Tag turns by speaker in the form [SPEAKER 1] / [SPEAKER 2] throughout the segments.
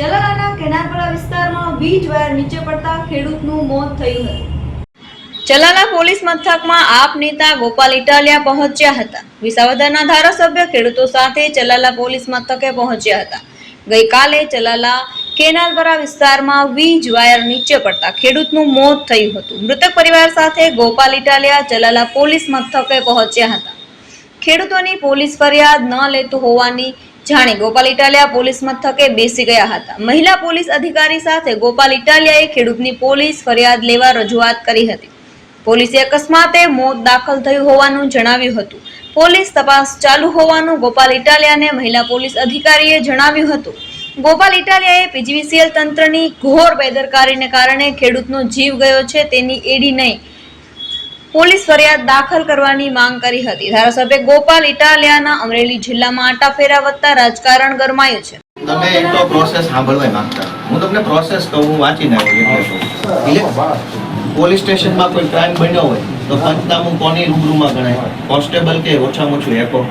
[SPEAKER 1] ચલાલાના કેનારપરા વિસ્તારમાં વીજ વાયર નીચે પડતા ખેડૂતનું મોત થયું હતું. ચલાલા પોલીસ મથકમાં આપ નેતા ગોપાલ ઇટાલિયા પહોંચ્યા હતા. વિસાવદરના ધારાસભ્ય ખેડૂતો સાથે ચલાલા પોલીસ મથકે પહોંચ્યા હતા. ગઈકાલે ચલાલા કેનાલપરા વિસ્તારમાં વીજ વાયર નીચે પડતા ખેડૂતનું મોત થયું હતું. મૃતક પરિવાર સાથે ગોપાલ ઇટાલિયા ચલાલા પોલીસ મથકે પહોંચ્યા હતા. ખેડૂતોની પોલીસ ફરિયાદ ન લેતું હોવાની જાણી ગોપાલ ઇટાલિયા પોલીસ મથકે બેસી ગયા હતા. મહિલા પોલીસ અધિકારી સાથે ગોપાલ ઇટાલિયાએ ખેડૂતની પોલીસ ફરિયાદ લેવા રજૂઆત કરી હતી. પોલીસે અકસ્માતે મોત દાખલ થયું હોવાનું જણાવ્યું હતું. પોલીસ તપાસ ચાલુ હોવાનું ગોપાલ ઇટાલિયાને મહિલા પોલીસ અધિકારીએ જણાવ્યું હતું. ગોપાલ ઇટાલિયાએ પીજીવીસીએલ તંત્રની ઘોર બેદરકારીને કારણે ખેડૂતનો જીવ ગયો છે, તેની એડી નહીં. પોલીસ ફરિયાદ દાખલ કરવાની માંગ કરી હતી. ધારાસભ્ય ગોપાલ ઇટાલિયાના અમરેલી જિલ્લામાં આટાફેરા વધતા રાજકારણ ગરમાયું છે.
[SPEAKER 2] તમે એક તો પ્રોસેસ સાંભળવા માંગતા. હું તમને પ્રોસેસ કહું હું વાંચીને આવ્યો એટલે પોલીસ સ્ટેશનમાં કોઈ ક્રાઇમ બન્યો હોય તો પંચનામું કોની રૂબરૂમાં ગણાય? કોન્સ્ટેબલ કે ઓછામાં ઓછું એકો?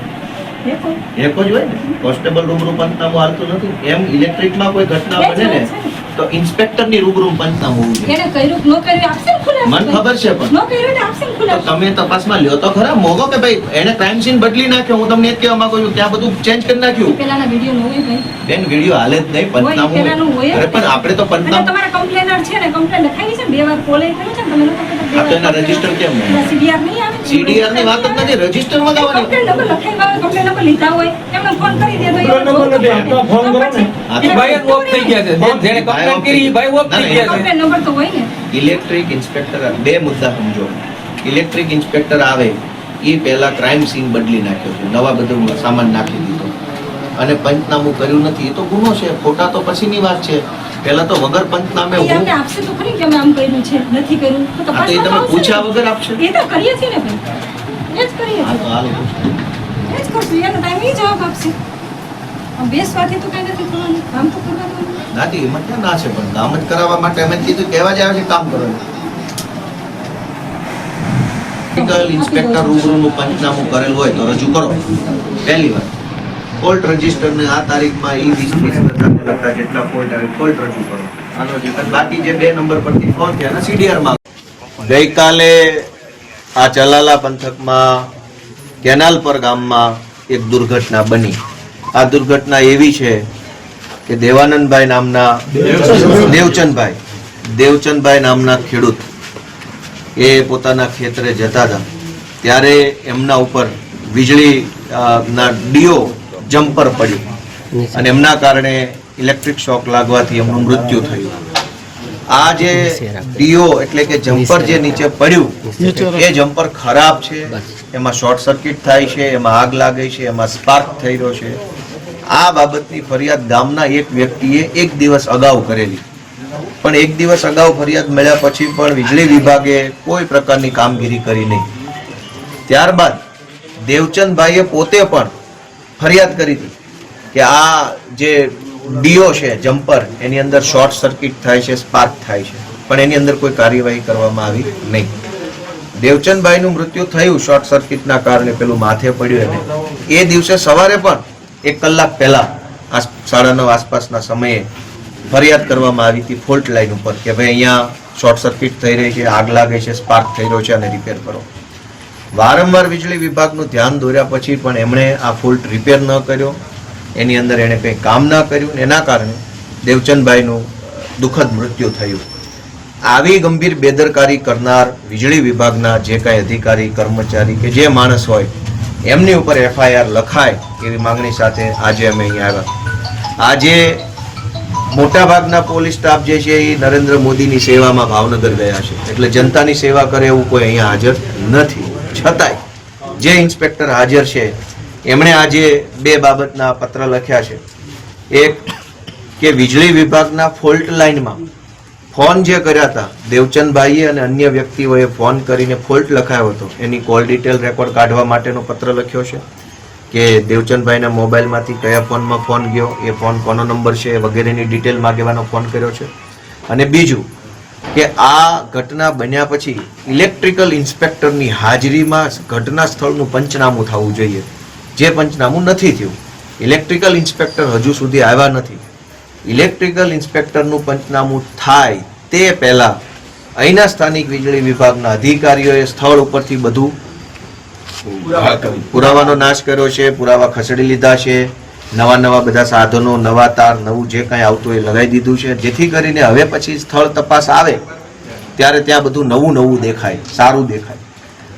[SPEAKER 2] એકો. જ હોય ને? કોન્સ્ટેબલ રૂબરૂ પંચનામું હાલતું નથી. એમ ઇલેક્ટ્રિકમાં કોઈ ઘટના બને ને તો ઇન્સ્પેક્ટરની રૂબરૂ પંચનામું હોવું જોઈએ.
[SPEAKER 3] એને કર્યું ન કર્યું આપશે ને ખુલ્લા
[SPEAKER 2] મને ખબર છે પણ.
[SPEAKER 3] ન કર્યું ને આપશે ખુલાસો
[SPEAKER 2] તો તમે તપાસમાં લ્યો તો ખરા. મોગો કે ભાઈ એને ક્રાઇમ સીન બદલી નાખ્યો હું તમને એ જ કહેવા માંગુ છું ત્યાં બધું ચેન્જ કરી નાખ્યું.
[SPEAKER 3] પેલાના વિડિયો ન હોય ભાઈ.
[SPEAKER 2] બેન વિડિયો હાલે જ નહીં પંચનામું
[SPEAKER 3] હોય.
[SPEAKER 2] અરે પણ આપણે તો પંચનામું
[SPEAKER 3] તમારા કમ્પ્લેનર છે ને કમ્પ્લેન લખાઈ છે બે વાર કોલે કર્યું છે તમે લોકો
[SPEAKER 2] આ તો એના register કેમ
[SPEAKER 3] સીડીઆર નહીં આવે
[SPEAKER 2] સીડીઆરની વાત જ નથી રજિસ્ટરમાં
[SPEAKER 3] કમ્પ્લેન નંબર લખાઈ આવે કમ્પ્લેન નંબર લીધા હોય એમને ફોન કરી દે તો
[SPEAKER 4] નંબર નથી, આ તો ફોન કરો ને.
[SPEAKER 3] ને
[SPEAKER 2] ઇલેક્ટ્રિક ઇન્સ્પેક્ટર બે મુદ્દા સમજો. ઇલેક્ટ્રિક ઇન્સ્પેક્ટર આવે એ પહેલા ક્રાઇમ સીન બદલી નાખ્યો છે. નવા બધું સામાન નાખી દીધો. અને પંચનામું કર્યું નથી. એ તો ગુનો છે. ખોટા તો પછીની વાત છે. પહેલા તો વગર પંચનામે હું
[SPEAKER 3] આપશે તો ખરી કે અમે આમ કર્યું છે? નથી કર્યું? તો
[SPEAKER 2] હા, તો તમે પૂછ્યા વગર આપશે.
[SPEAKER 3] એ તો કરીએ છીએ ને ભાઈ. એ જ કરીએ
[SPEAKER 2] હા
[SPEAKER 3] છીએ.
[SPEAKER 2] તો હાલો. પૂછો.
[SPEAKER 3] એ જ કરશું. એનો ટાઈમ એ જવાબ આપશે. બેસવાથી તો કાંઈ નથી થવાનું કામ તો કરવાનું
[SPEAKER 2] નાથી એમાં ક્યાં ના છે પણ કામ જ કરાવવા માટે અમે કીધું કહેવા જ આવે છે કામ કરો મેડિકલ ઇન્સ્પેક્ટર રૂબરૂનું પંચનામું કરેલ હોય તો રજૂ કરો. પહેલી વાર કોર્ટ રજિસ્ટર ને આ તારીખમાં ઈ વીસ લગતા જેટલા કોર્ટ આવે કોર્ટ રજૂ કરો. આનો જે બાકી જે બે નંબર પરથી ફોન થયા ને સીડીઆરમાં ગઈકાલે આ ચલાલા પંથકમાં કેનાલ પર ગામમાં એક દુર્ઘટના બની. આ દુર્ઘટના એવી છે કે દેવાનંદભાઈ નામના દેવચંદભાઈ દેવચંદભાઈ નામના ખેડૂત એ પોતાના ખેતરે જતા હતા. ત્યારે એમના ઉપર વીજળી ના ડીઓ જમ્પર પડ્યું અને એમના કારણે ઇલેક્ટ્રિક શોક લાગવાથી એમનું મૃત્યુ થયું. આ જે ડીઓ એટલે કે જમ્પર જે નીચે પડ્યું, એ જમ્પર ખરાબ છે, એમાં શોર્ટ સર્કિટ થાય છે, એમાં આગ લાગે છે, એમાં સ્પાર્ક થઈ રહ્યો છે. આ બાબતની ફરિયાદ ગામના એક વ્યક્તિએ એક દિવસ અગાઉ કરેલી. પણ એક દિવસ અગાઉ ફરિયાદ મળ્યા પછી પણ વીજળી વિભાગે કોઈ પ્રકારની કામગીરી કરી નહીં. ત્યારબાદ દેવચંદભાઈએ પોતે પણ ફરિયાદ કરી હતી કે આ જે ડીઓ છે, જમ્પર, એની અંદર શોર્ટ સર્કિટ થાય છે, સ્પાર્ક થાય છે, પણ એની અંદર કોઈ કાર્યવાહી કરવામાં આવી નહીં. દેવચંદભાઈનું મૃત્યુ થયું શોર્ટ સર્કિટના કારણે, પેલું માથે પડ્યું એને. એ દિવસે સવારે પણ એક કલાક પહેલા આ સાડા નવ આસપાસના સમયે ફરિયાદ કરવામાં આવી હતી ફોલ્ટ લાઈન ઉપર કે ભાઈ અહીંયા શોર્ટ સર્કિટ થઈ રહી છે, આગ લાગે છે, સ્પાર્ક થઈ રહ્યો છે અને રિપેર કરો. વારંવાર વીજળી વિભાગનું ધ્યાન દોર્યા પછી પણ એમણે આ ફોલ્ટ રિપેર ન કર્યો. એની અંદર એણે કંઈ કામ ન કર્યું એના કારણે દેવચંદભાઈનું દુઃખદ મૃત્યુ થયું. આવી ગંભીર બેદરકારી કરનાર વીજળી વિભાગના જે કાંઈ અધિકારી, કર્મચારી કે જે માણસ હોય એમની ઉપર એફઆઈઆર લખાય એવી માંગણી સાથે આજે અમે અહીંયા આવ્યા. આજે મોટાભાગના પોલીસ સ્ટાફ જે છે એ નરેન્દ્ર મોદીની સેવામાં ભાવનગર ગયા છે. એટલે જનતાની સેવા કરે એવું કોઈ અહીંયા હાજર નથી. છતાંય જે ઇન્સ્પેક્ટર હાજર છે, એમણે આજે બે બાબતના પત્ર લખ્યા છે. એક, કે વીજળી વિભાગના ફોલ્ટ લાઇનમાં ફોન જે કર્યા હતા, દેવચંદભાઈએ અને અન્ય વ્યક્તિઓએ ફોન કરીને ફોલ્ટ લખાયો હતો. એની કોલ ડિટેલ રેકોર્ડ કાઢવા માટેનો પત્ર લખ્યો છે કે દેવચંદભાઈના મોબાઈલમાંથી કયા ફોનમાં ફોન ગયો, એ ફોન કોનો નંબર છે વગેરેની ડિટેલ માગવાનો ફોન કર્યો છે. અને બીજું કે આ ઘટના બન્યા પછી ઇલેક્ટ્રિકલ ઇન્સ્પેક્ટરની હાજરીમાં ઘટના સ્થળનું પંચનામું થવું જોઈએ. જે પંચનામું નથી થયું. ઇલેક્ટ્રિકલ ઇન્સ્પેક્ટર હજુ સુધી આવ્યા નથી. ઇલેક્ટ્રિકલ ઇન્સ્પેક્ટરનું પંચનામું થાય તે પહેલાં અહીંના સ્થાનિક વીજળી વિભાગના અધિકારીઓએ સ્થળ ઉપરથી બધું પુરાવાનો નાશ કર્યો છે પુરાવા ખસેડી લીધા છે નવા નવા બધા સાધનો નવા તાર નવું જે કાંઈ આવતું એ લગાવી દીધું છે. જેથી કરીને હવે પછી સ્થળ તપાસ આવે ત્યારે ત્યાં બધું નવું નવું દેખાય સારું દેખાય.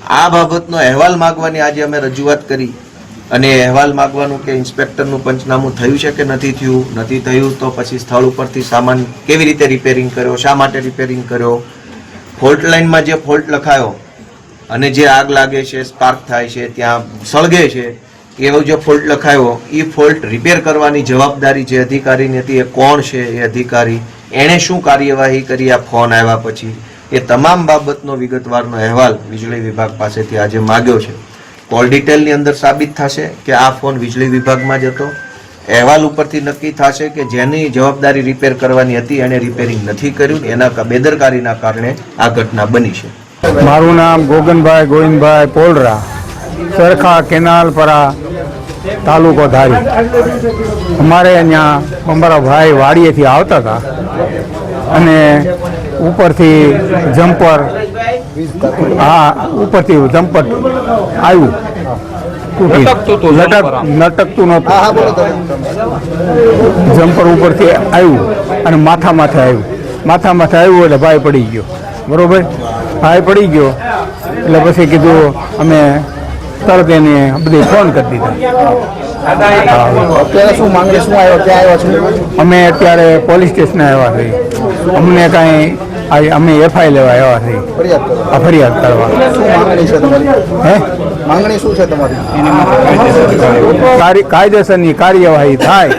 [SPEAKER 2] આ બાબતનો અહેવાલ માગવાની આજે અમે રજૂઆત કરી. અને અહેવાલ માગવાનું કે ઇન્સ્પેક્ટરનું પંચનામું થયું છે કે નથી થયું? નથી થયું તો પછી સ્થળ ઉપરથી સામાન કેવી રીતે રિપેરિંગ કર્યો? શા માટે રિપેરિંગ કર્યો? ફોલ્ટ લાઇનમાં જે ફોલ્ટ લખાયો અને જે આગ લાગે છે સ્પાર્ક થાય છે, ત્યાં સળગે છે, એવો જે ફોલ્ટ લખાયો, એ ફોલ્ટ રિપેર કરવાની જવાબદારી જે અધિકારીની હતી એ કોણ છે એ અધિકારી? એણે શું કાર્યવાહી કરી? આ ફોન આવ્યા પછી. એ તમામ બાબતનો વિગતવારનો અહેવાલ વીજળી વિભાગ પાસેથી આજે માગ્યો છે. કોલ ડિટેલની અંદર સાબિત થશે કે આ ફોન વીજળી વિભાગમાં જ હતો. અહેવાલ ઉપરથી નક્કી થશે કે જેની જવાબદારી રિપેર કરવાની હતી, એણે રિપેરિંગ નથી કર્યું. એના બેદરકારીના કારણે આ ઘટના બની છે.
[SPEAKER 5] મારું નામ ગોગનભાઈ ગોવિંદભાઈ પોલરા, સરખા કેનાલપરા તાલુકો ધારી. અમારે અહીંયા અમારા ભાઈ વાડીએથી આવતા હતા અને ઉપરથી જમ્પર હા ઉપરથી જમ્પર આવ્યું. તૂટી.
[SPEAKER 4] લટકતું
[SPEAKER 5] નહોતું. જમ્પર ઉપરથી આવ્યું અને માથા માથે આવ્યું. માથા માથે આવ્યું એટલે ભાઈ પડી ગયો. બરોબર? ભાઈ પડી ગયો. એટલે પછી કીધું અમે તરત એને બધી ફોન કરી દીધા.
[SPEAKER 6] અત્યારે શું માંગે શું આવ્યો ક્યાં આવ્યો છે?
[SPEAKER 5] અમે અત્યારે પોલીસ સ્ટેશને આવ્યા છીએ. અમને કાંઈ આ- અમે એફઆઈ લેવા આવ્યા છીએ.
[SPEAKER 6] ફરિયાદ કરો
[SPEAKER 5] કરવા. હે?
[SPEAKER 6] માંગણી શું છે તમારી?
[SPEAKER 5] કાયદેસરની કાર્યવાહી થાય